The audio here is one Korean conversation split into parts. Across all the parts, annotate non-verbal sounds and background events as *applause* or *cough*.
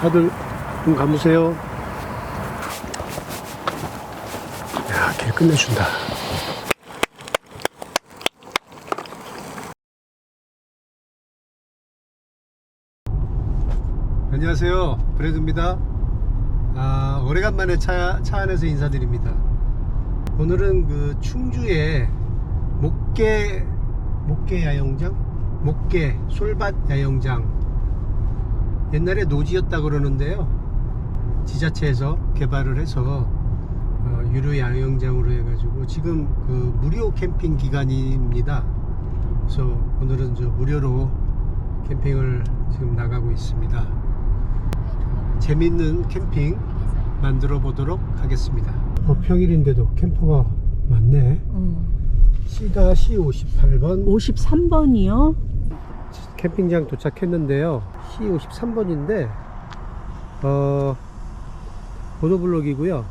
다들 눈 감으세요. 야, 길 끝내준다. 안녕하세요. 브래드입니다. 아, 오래간만에 차, 차 안에서 인사드립니다. 오늘은 그 충주의 목계, 목계 야영장? 목계 솔밭 야영장. 옛날에 노지였다 그러는데요. 지자체에서 개발을 해서 어, 유료 야영장으로 해가지고 지금 그 무료 캠핑 기간입니다. 그래서 오늘은 저 무료로 캠핑을 지금 나가고 있습니다. 재밌는 캠핑 만들어 보도록 하겠습니다. 어, 평일인데도 캠퍼가 많네. C가 C58번 53번이요? 캠핑장 도착했는데요. C53번인데 어 보도블럭이고요.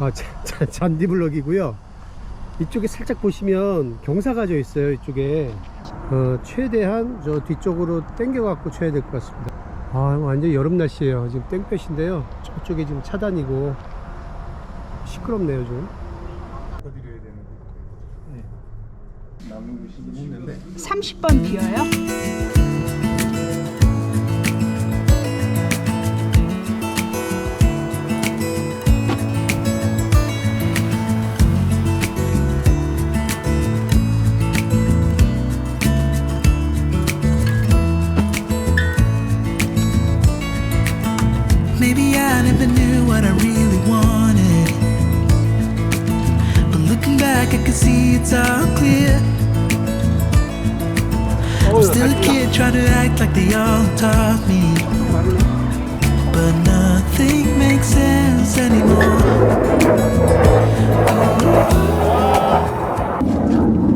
아, 자, 자, 잔디블럭이고요. 이쪽에 살짝 보시면 경사가 져 있어요. 이쪽에 어, 최대한 저 뒤쪽으로 당겨 갖고 쳐야 될 것 같습니다. 아, 완전 여름 날씨예요. 지금 땡볕인데요. 저쪽에 지금 차단이고 시끄럽네요, 좀. 30번 비어요? Maybe I never knew what I really wanted. But looking back, I can see it's all clear. Still a kid trying to act like they all taught me. But nothing makes sense anymore.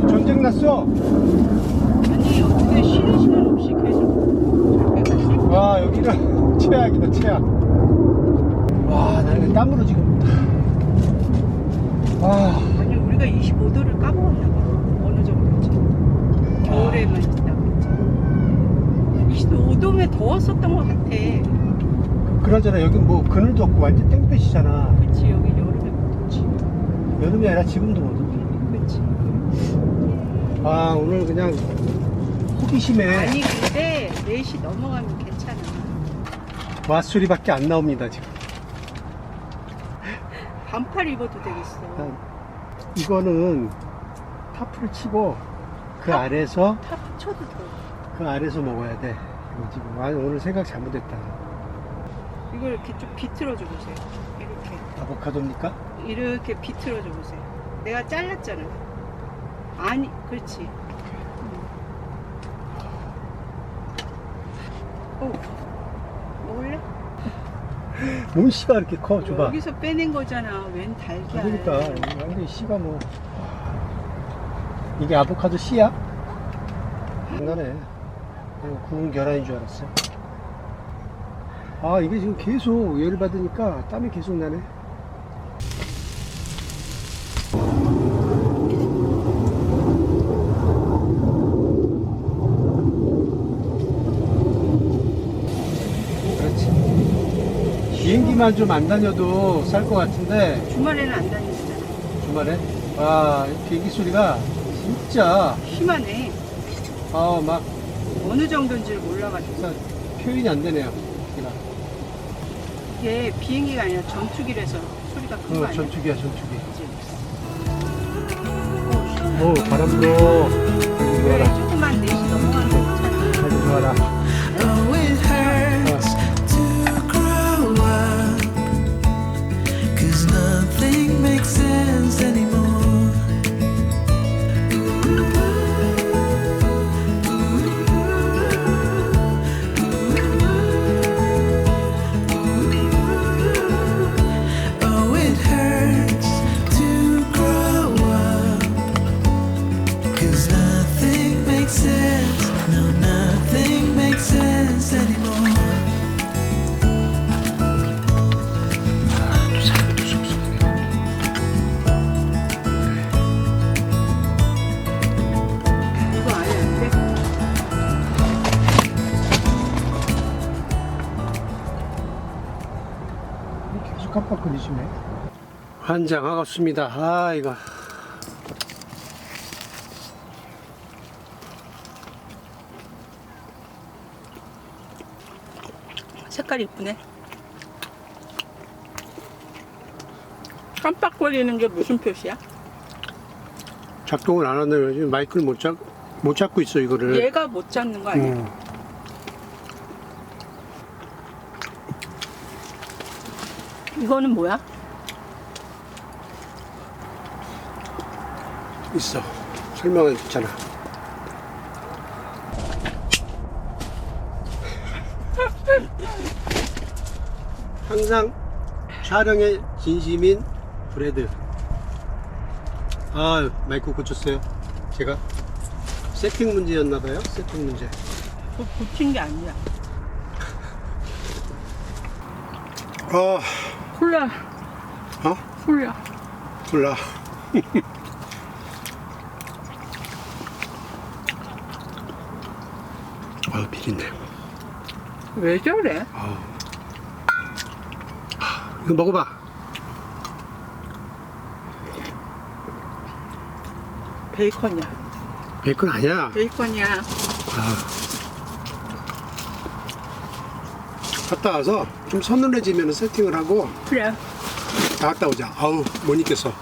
전쟁 났어. 아니 어떻게 쉬는 시간 없이 계속 와 여기는 최악이다 최악 와 나는 땀으로 지금 와 아니 우리가 25도를 까먹었나 봐 어느 정도인지 겨울에만 그랬지 25도면 더웠었던 것 같아. 그러잖아 여기 뭐 그늘도 없고 완전 땡볕이잖아. 그치 여기 여름에 못 덥지. 여름이 아니라 지금도 못 그치. 아 오늘 그냥 호기심에 아니 근데 4시 넘어가면 괜찮아. 맛소리밖에 안 나옵니다 지금. 반팔 입어도 되겠어. 난 이거는 타프를 치고 그 탑? 아래서 탑 쳐도 돼. 그 아래서 먹어야 돼 지금 아 오늘 생각 잘못했다 이걸 이렇게 좀 비틀어 줘 보세요 이렇게 아보카도입니까? 이렇게 비틀어 줘 보세요. 내가 잘랐잖아. 아니, 그렇지. 오, 먹을래? 뭔 씨가 이렇게 커 줘봐 여기서 빼낸 거잖아. 웬 달걀. 그러니까 완전 씨가 뭐 이게 아보카도 씨야? 장난해 구운 계란인 줄 알았어 아 이게 지금 계속 열을 받으니까 땀이 계속 나네. 그렇지. 비행기만 좀 안 다녀도 살것 같은데. 주말에는 안 다니잖아. 주말에? 와 비행기 소리가 진짜 심하네. 아막 어느 정도인지 몰라가지고. 표현이 안 되네요. 이게 비행기가 아니라 전투기라서 소리가 큰 거 어, 아니야? 전투기야 전투기. 오 바람도 그래, 조금만 4시 넘어가면 괜찮아. 아주 좋아라. 환장하겠습니다. 아, 이거. 색깔 이쁘네. 깜빡거리는 게 무슨 표시야? 작동을 안 하네요. 지금 마이크를 못 잡, 못 잡고 있어, 이거를. 얘가 못 잡는 거 아니야? 음. 이거는 뭐야? 있어. 설명은 있잖아. 항상 촬영에 진심인 브레드. 아, 마이크 고쳤어요. 제가 세팅 문제였나봐요. 세팅 문제. 그거 붙인 게 아니야. 아, 콜라, 어? 콜라. 몰라. *laughs* 아, 비린내. 왜 저래? 이거 먹어봐. 베이컨이야. 베이컨 아니야. 베이컨이야. 갔다 와서 좀 서늘해지면 세팅을 하고 그래. 다 갔다 오자. 아우, 못 있겠어.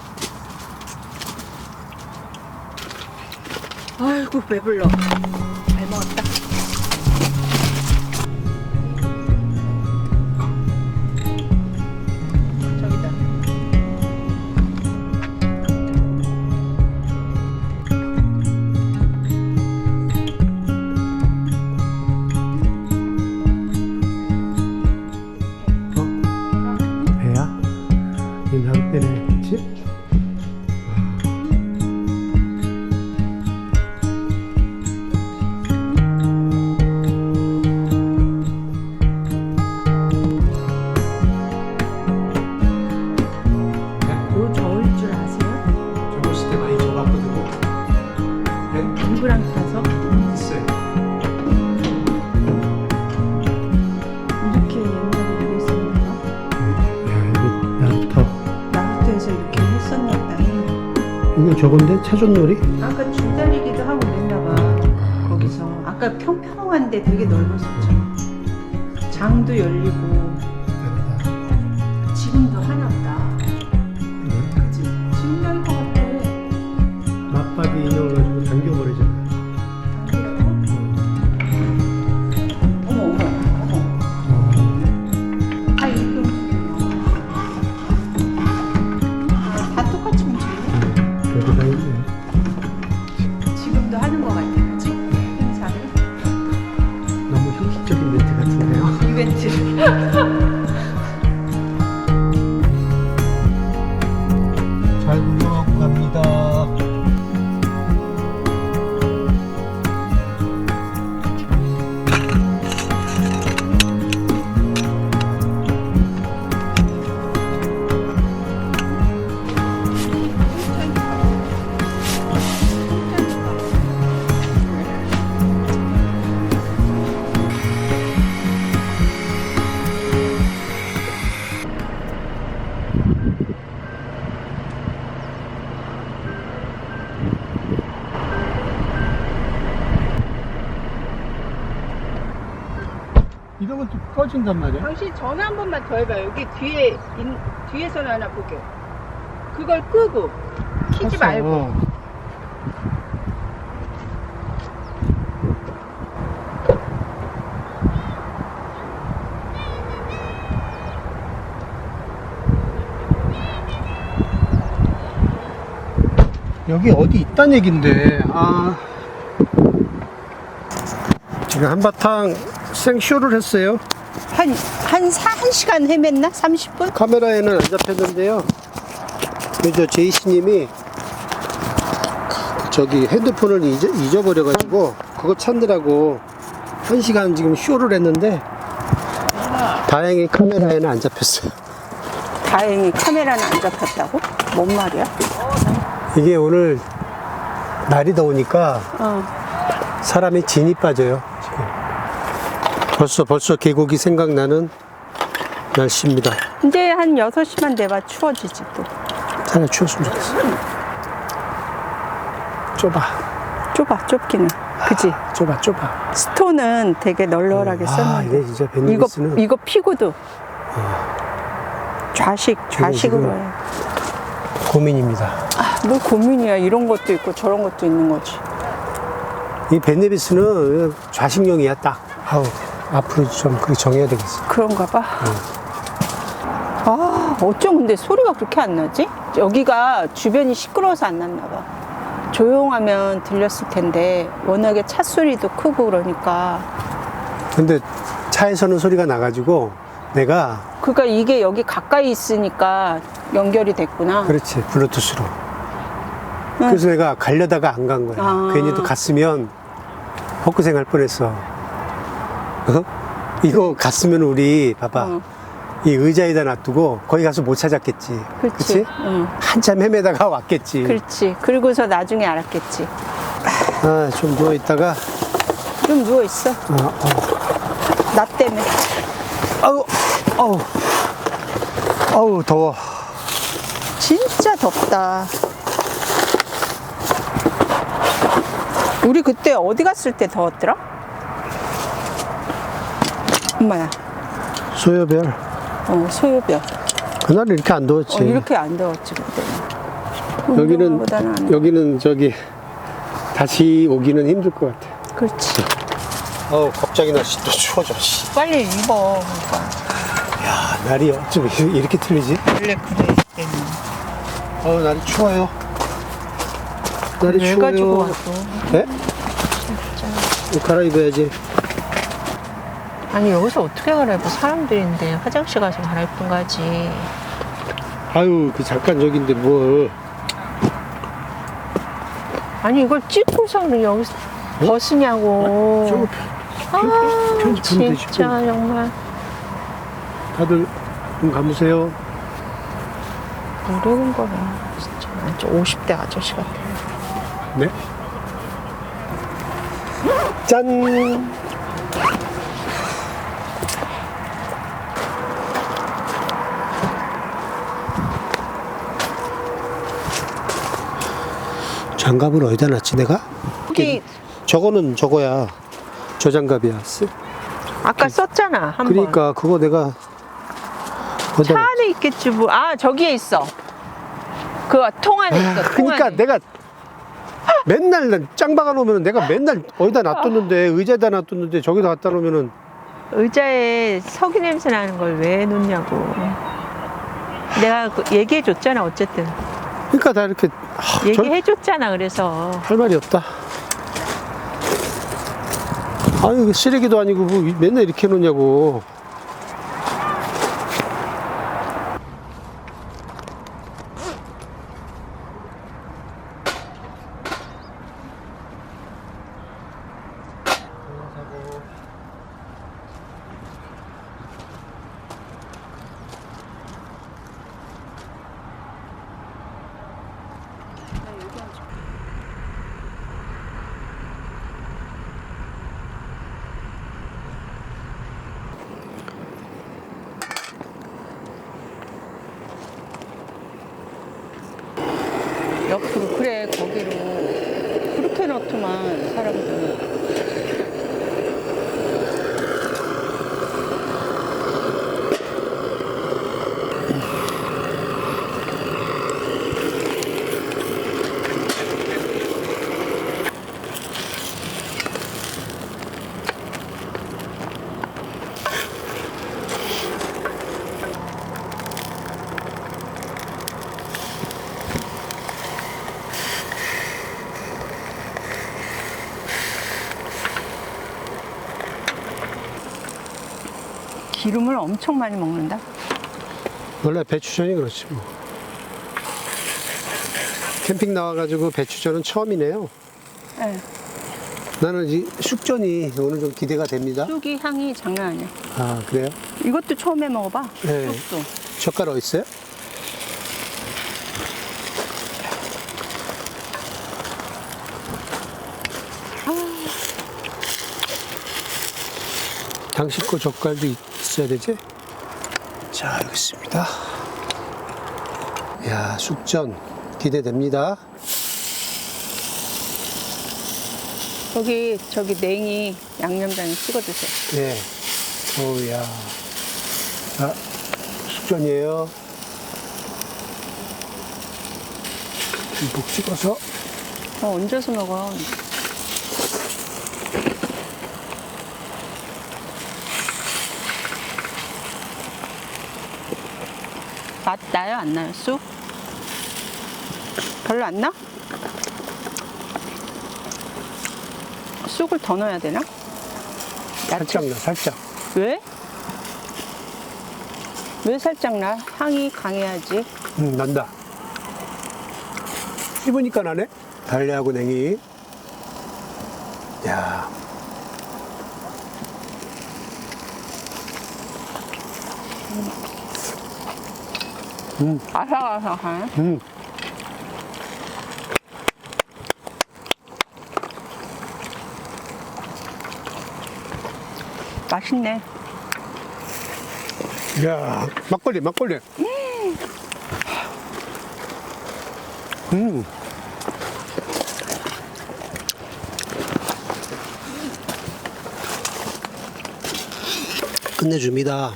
아이고 배불러. 차전놀이? 아까 줄다리기도 하고 그랬나 봐. 거기서. 아까 평평한데 되게 넓었었죠. 장도 열리고 지금도 하나 보다. 꺼진단 말이야. 당신 전화 한 번만 더 해봐. 여기 뒤에, 인, 뒤에서는 하나 보게. 그걸 끄고, 키지 켰어. 말고. 어. 여기 어디 있단 얘긴데 아 지금 한바탕 생쇼를 했어요 한, 한, 사, 한 시간 헤맸나? 30분? 카메라에는 안 잡혔는데요. 그저 제이씨님이 저기 핸드폰을 잊어, 잊어버려가지고 그거 찾느라고 한 시간 지금 쇼를 했는데 다행히 카메라에는 안 잡혔어요. 다행히 카메라는 안 잡혔다고? 뭔 말이야? 이게 오늘 날이 더우니까 어. 사람이 진이 빠져요. 벌써 벌써 계곡이 생각나는 날씨입니다. 이제 한 6시만 돼봐 추워지지 또. 차라리 추웠으면 좋겠어. 좁아. 좁아, 좁기는. 그지? 좁아, 좁아. 스톤은 되게 널널하게 아, 썼는데. 이게 진짜 이거, 이거 피고도. 좌식, 좌식으로 지금- 해. 고민입니다. 아, 뭐 고민이야. 이런 것도 있고 저런 것도 있는 거지. 이 벤네비스는 좌식용이야, 딱. 아우, 앞으로 좀 그렇게 정해야 되겠어. 그런가 봐. 아, 어쩜 근데 소리가 그렇게 안 나지? 여기가 주변이 시끄러워서 안 났나 봐. 조용하면 들렸을 텐데 워낙에 차 소리도 크고 그러니까 근데 차에서는 소리가 나가지고 내가 그러니까 이게 여기 가까이 있으니까 연결이 됐구나. 그렇지 블루투스로 그래서 내가 가려다가 안 간 거야 아. 괜히 또 갔으면 헛고생 할 뻔했어 어? 이거 갔으면 우리 봐봐 어, 이 의자에다 놔두고 거기 가서 못 찾았겠지 그렇지. 그치? 응, 한참 헤매다가 왔겠지 그렇지. 그리고서 나중에 알았겠지. 아, 좀 누워 있다가 좀 누워 있어. 아, 어. 나 때문에. 아우 아우 아우 더워 진짜 덥다. 우리 그때 어디 갔을 때 더웠더라? 엄마야. 소요별 어, 소요별. 그날 이렇게 안 더웠지 어, 이렇게 안 더웠지, 그때. 여기는 여기는 저기 다시 오기는 힘들 것 같아. 그렇지. 어 갑자기 날씨 또 추워져. 씨. 빨리 입어. 그러니까. 야 날이 어쩜 이렇게- 이렇게 틀리지? 원래 그래. 어 날이 추워요. 날이 왜 추워요. 가지고 왔어? 네? 옷 갈아입어야지. 아니 여기서 어떻게 갈아입어 사람들인데 화장실 가서 갈아입은 거지 아유 그 잠깐 저긴데 뭘? 아니 이걸 찍고서는 여기서 벗으냐고 저거 아 편집하면 되지. 진짜 정말 다들 눈 감으세요. 모르는 거네 진짜 완전 50대 아저씨 같아 네? 짠. 장갑을 어디다 놨지 내가? 여기 저거는 저거야. 저 장갑이야. 쓰- 아까 썼잖아 한 번. 그러니까 그거 내가 어디다 차 놨- 안에 있겠지 뭐 아 저기에 있어. 그 통 안에 있어 통 그러니까 안에. 내가 맨날 난짱 박아 놓으면 내가 맨날 어디다 놔뒀는데 의자에다 놔뒀는데 저기다 갖다 놓으면은. 의자에 석유 냄새 나는 걸 왜 놓냐고. 내가 그 얘기해 줬잖아 어쨌든 그러니까 다 이렇게 아, 저- 얘기해 줬잖아 그래서 할 말이 없다. 아유 이거 쓰레기도 아니고 뭐 맨날 이렇게 해놓냐고. 옆으로, 그래, 거기로. 넣더만, 사람들. 기름을 엄청 많이 먹는다. 원래 배추전이 그렇지 뭐. 캠핑 나와가지고 배추전은 처음이네요. 네. 나는 이 숙전이 오늘 좀 기대가 됩니다. 쑥이 향이 장난 아니야. 아 그래요? 이것도 처음 해 먹어봐. 네. 쑥도. 젓가락 있어요? 당신 거 젓갈도 있 어야 되지? 자, 여기 있습니다. 야, 숙전 기대됩니다. 거기 저기 냉이 양념장에 찍어 드세요. 네. 어우야. 자, 숙전이에요. 듬뿍 찍어서. 어, 얹어서 먹어. 맛 나요? 안 나요? 쑥? 별로 안 나? 쑥을 더 넣어야 되나? 살짝 나, 살짝. 왜? 왜 살짝 나? 향이 강해야지. 음, 난다. 씹으니까 나네? 달래하고 냉이. 아삭아삭하네. 음. 맛있네. 야, 막걸리, 막걸리. 음. 끝내줍니다.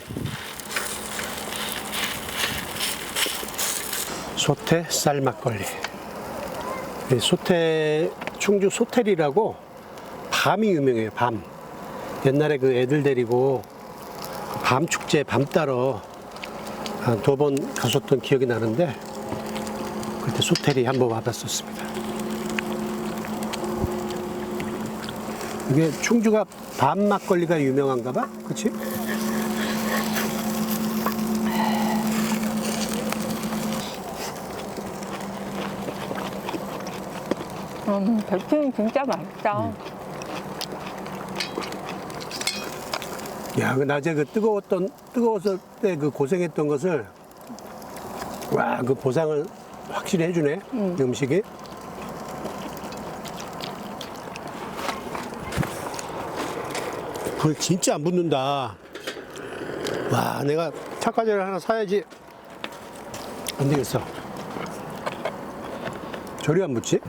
소태 쌀 막걸리. 이 소태, 충주 소텔이라고 밤이 유명해요, 밤. 옛날에 그 애들 데리고 밤 축제 밤 따러 한 두 번 갔었던 기억이 나는데 그때 소텔이 한 번 와봤었습니다. 이게 충주가 밤 막걸리가 유명한가 봐? 그치? 음, 백숙이 진짜 맛있다. 야, 그 낮에 그 뜨거웠던, 뜨거웠을 때 그 고생했던 것을, 와, 그 보상을 확실히 해주네, 이 음식이. 그걸 진짜 안 붙는다. 와, 내가 착과제를 하나 사야지. 안 되겠어. 저리 안 붙지?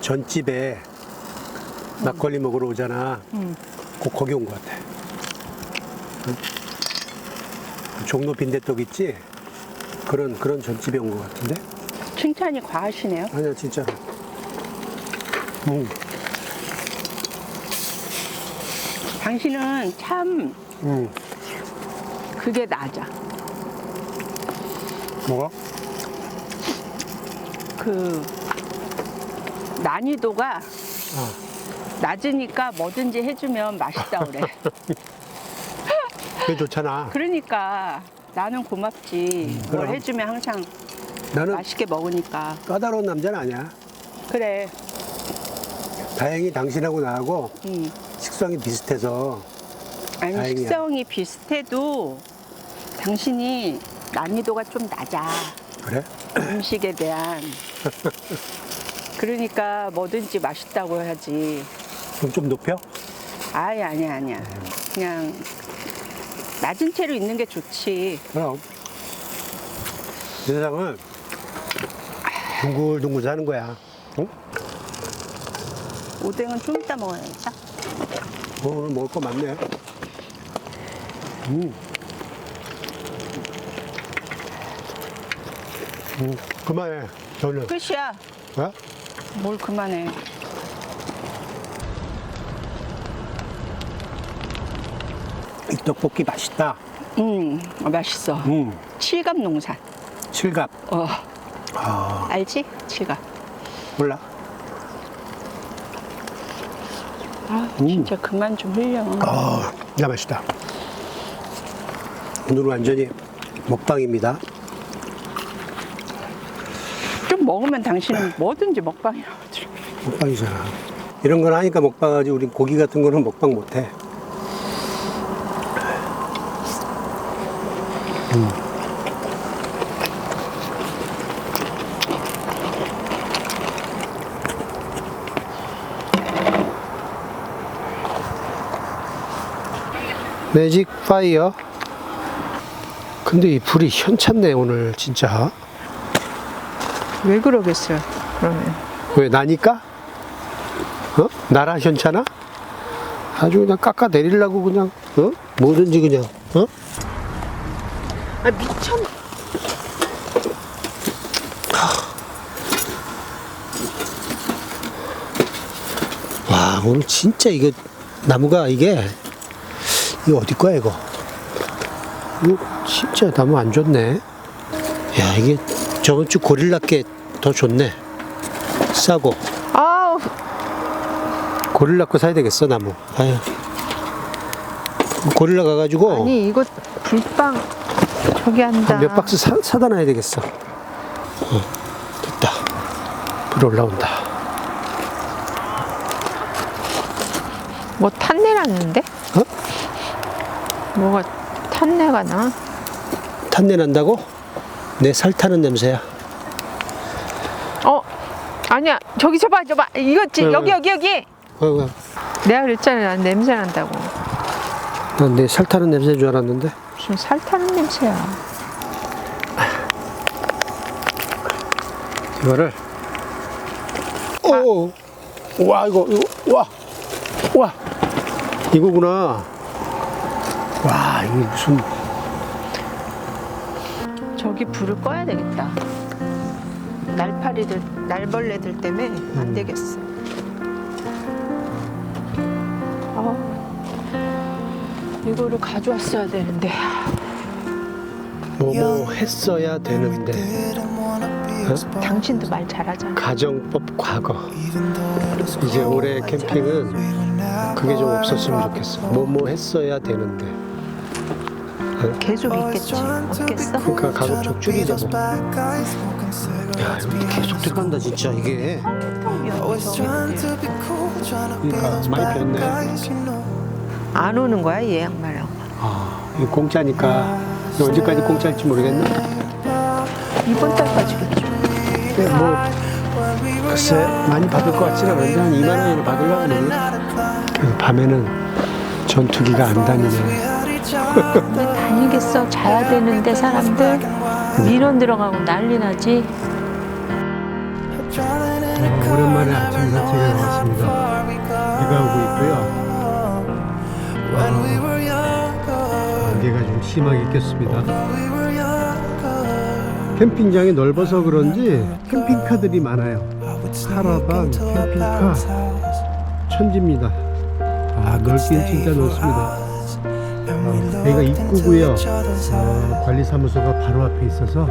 전집에 막걸리 먹으러 오잖아. 꼭 거기 온 것 같아. 응? 종로 빈대떡 있지? 그런 그런 전집에 온 것 같은데? 칭찬이 과하시네요. 아니야 진짜로. 음, 당신은 참 음. 그게 낮아. 뭐가? 그 난이도가 어. 낮으니까 뭐든지 해주면 맛있다 그래. 그게 좋잖아. *laughs* 그러니까 나는 고맙지. 뭘 그럼. 해주면 항상 나는 맛있게 먹으니까. 까다로운 남자는 아니야. 그래. 다행히 당신하고 나하고 음. 식성이 비슷해서 아니 다행이야. 식성이 비슷해도 당신이 난이도가 좀 낮아. 그래? 음식에 대한. *laughs* 그러니까 뭐든지 맛있다고 해야지. 그럼 좀 높여? 아니 아니야 아니야. 그냥 낮은 채로 있는 게 좋지. 그럼. 이 세상은 둥글둥글 사는 거야. 응? 오뎅은 좀 이따 먹어야겠다. 어, 오늘 먹을 거 많네. 음. 음, 그만해. 저는. 끝이야. 어? 뭘 그만해. 이 떡볶이 맛있다. 음 맛있어. 음, 칠갑 농산. 칠갑. 어 아, 알지? 칠갑. 몰라. 아 진짜 그만 좀 흘려. 아, 야, 맛있다. 오늘은 완전히 먹방입니다. 좀 먹으면 당신은 뭐든지 먹방이라고. 먹방이잖아. 이런 건 하니까 먹방하지. 우린 고기 같은 거는 먹방 못해. 매직 파이어. 근데 이 불이 현찮네 오늘 진짜. 왜 그러겠어요? 그러면 왜 나니까? 어? 나라 현찮아? 아주 그냥 깎아 내리려고 그냥 어? 뭐든지 그냥 어? 아 미쳤. 와 오늘 진짜 이거 나무가 이게 이거 어디 거야 이거? 이거 진짜 나무 안 좋네. 야 이게 저번 주 고릴라께 더 좋네. 싸고 아우 고릴라 거 사야 되겠어 나무. 아유. 고릴라 가가지고 아니 이거 불빵 저기 한다. 몇 박스 사, 사다 놔야 되겠어. 어, 됐다. 불 올라온다. 뭐 탄내 났는데? 어? 뭐가 탄내가 나? 탄내 난다고? 내 살 타는 냄새야. 어 아니야 저기 저봐 저봐 이거지 왜, 여기 왜? 여기 여기. 어, 내가 그랬잖아 난 냄새 난다고. 난내 살 타는 냄새인 줄 알았는데. 무슨 살 타는 냄새야. 이거를. 오, 와 이거 이거 와, 와 이거구나. 와 이게 무슨 저기 불을 꺼야 되겠다. 날파리들, 날벌레들 때문에 안 되겠어. 어, 이거를 가져왔어야 되는데. 뭐뭐 했어야 되는데 당신도 말 잘하잖아. 가정법 과거. 이제 올해 캠핑은 그게 좀 없었으면 좋겠어. 뭐뭐 했어야 되는데. 계속 있겠지. 없겠어? 그러니까 가급적 줄이자고. 야 이거 계속 들어간다 진짜 이게. 그러니까 많이 변네. 안 오는 거야, 얘 양말은. 아, 이 공짜니까 이거 언제까지 공짜일지 모르겠네. 이번 달까지겠죠. 근데 뭐 글쎄 많이 받을 것 같지는 않은데 한 2만 원이나 받으려고 그러네. 밤에는 전투기가 안 다니네. *laughs* 다니겠어. 자야 되는데 사람들 민원 들어가고 난리 나지. 어, 오랜만에 아침 산책에 나왔습니다. 비가 오고 있고요. 안개가 좀 심하게 꼈습니다. 캠핑장이 넓어서 그런지 캠핑카들이 많아요. 카라반, 캠핑카, 천지입니다. 아, 넓긴 진짜 넓습니다. 어, 여기가 입구고요. 어, 관리사무소가 바로 앞에 있어서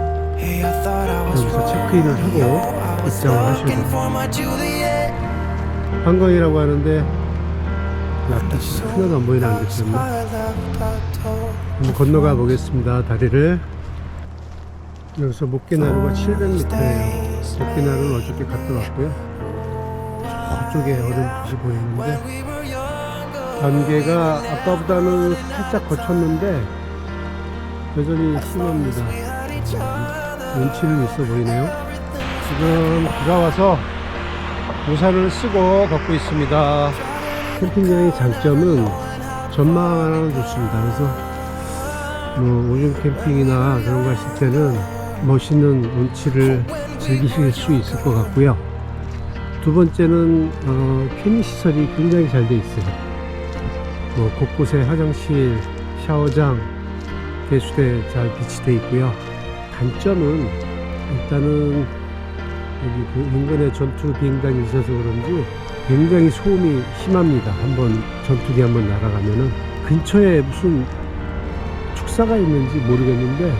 여기서 체크인을 하고 입장을 하셔야 돼요. 관광이라고 하는데 앞이 하나도 안 보이나 안 됐었나? 한번 건너가 보겠습니다. 다리를 여기서 목계나루가 700m예요. 목계나루는 어저께 갔다 왔고요. 저쪽에 어렴풋이 보이는데 안개가 아까보다는 살짝 거쳤는데 여전히 심합니다. 눈치는 있어 보이네요. 지금 비가 와서 우산을 쓰고 걷고 있습니다. 캠핑장의 장점은 전망 하나는 좋습니다. 그래서 뭐 오줌 캠핑이나 그런 거 하실 때는 멋있는 운치를 즐기실 수 있을 것 같고요. 두 번째는 어, 편의 시설이 굉장히 잘 돼 있어요. 뭐 곳곳에 화장실, 샤워장, 배수대 잘 비치돼 있고요. 단점은 일단은 여기 그 인근에 전투 비행단이 있어서 그런지 굉장히 소음이 심합니다. 한번 전투기 한번 날아가면은 근처에 무슨 축사가 있는지 모르겠는데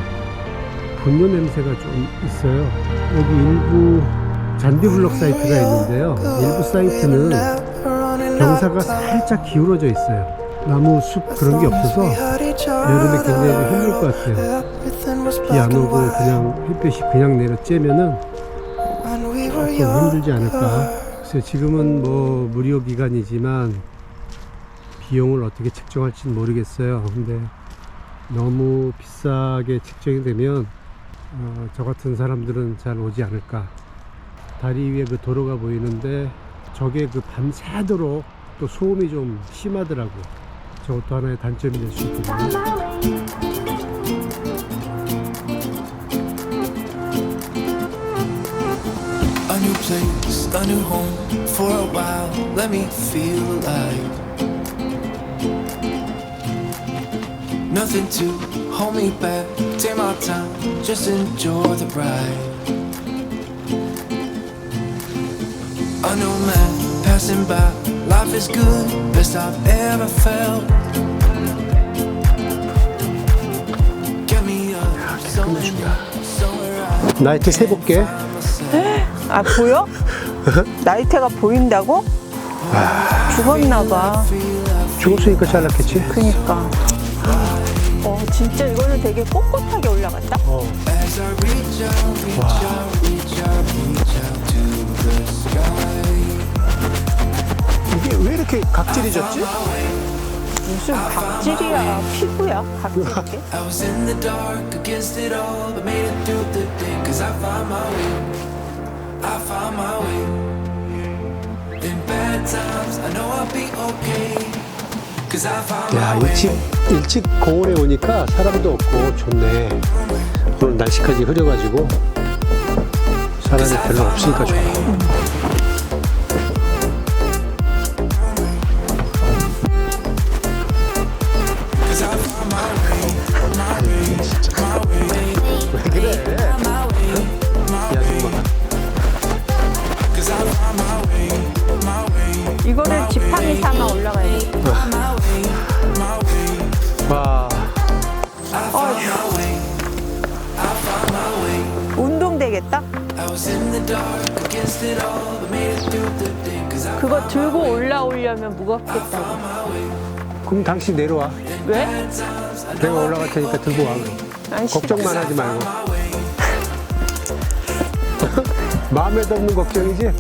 분뇨 냄새가 좀 있어요. 여기 일부 잔디블럭 사이트가 있는데요. 일부 사이트는 경사가 살짝 기울어져 있어요. 나무 숲 그런 게 없어서 여름에 굉장히 좀 힘들 것 같아요. 비 안 오고 그냥 햇볕이 그냥 내려 쬐면은 조금 힘들지 않을까. 글쎄 지금은 뭐 무료 기간이지만 비용을 어떻게 책정할지는 모르겠어요. 근데 너무 비싸게 책정이 되면 어, 저 같은 사람들은 잘 오지 않을까. 다리 위에 그 도로가 보이는데 저게 그 밤새도록 또 소음이 좀 심하더라고. 저것도 하나의 단점이 될 수 있거든요. Place, a new home for a while. Let me feel alive. Nothing to hold me back. Take my time, just enjoy the ride. A new man passing by. Life is good, best I've ever felt. Get me up, somewhere, somewhere I 나이트 세 볼게. 아 보여? 나이테가 보인다고? 죽었나 봐. 죽었으니까 잘났겠지. 그니까. 어 진짜 이거는 되게 꼿꼿하게 올라갔다. 어. As I reach out, reach out, 이게 왜 이렇게 각질이 졌지? 무슨 각질이야 피부야 found 야. 일찍 일찍 공원에 오니까 사람도 없고 좋네. 오늘 날씨까지 흐려가지고 사람이 별로 없으니까 좋아. 그럼 당신 내려와. 왜? 내가 올라갈 테니까 들고 와. 그럼. 걱정만 하지 말고. *laughs* 마음에도 없는 걱정이지?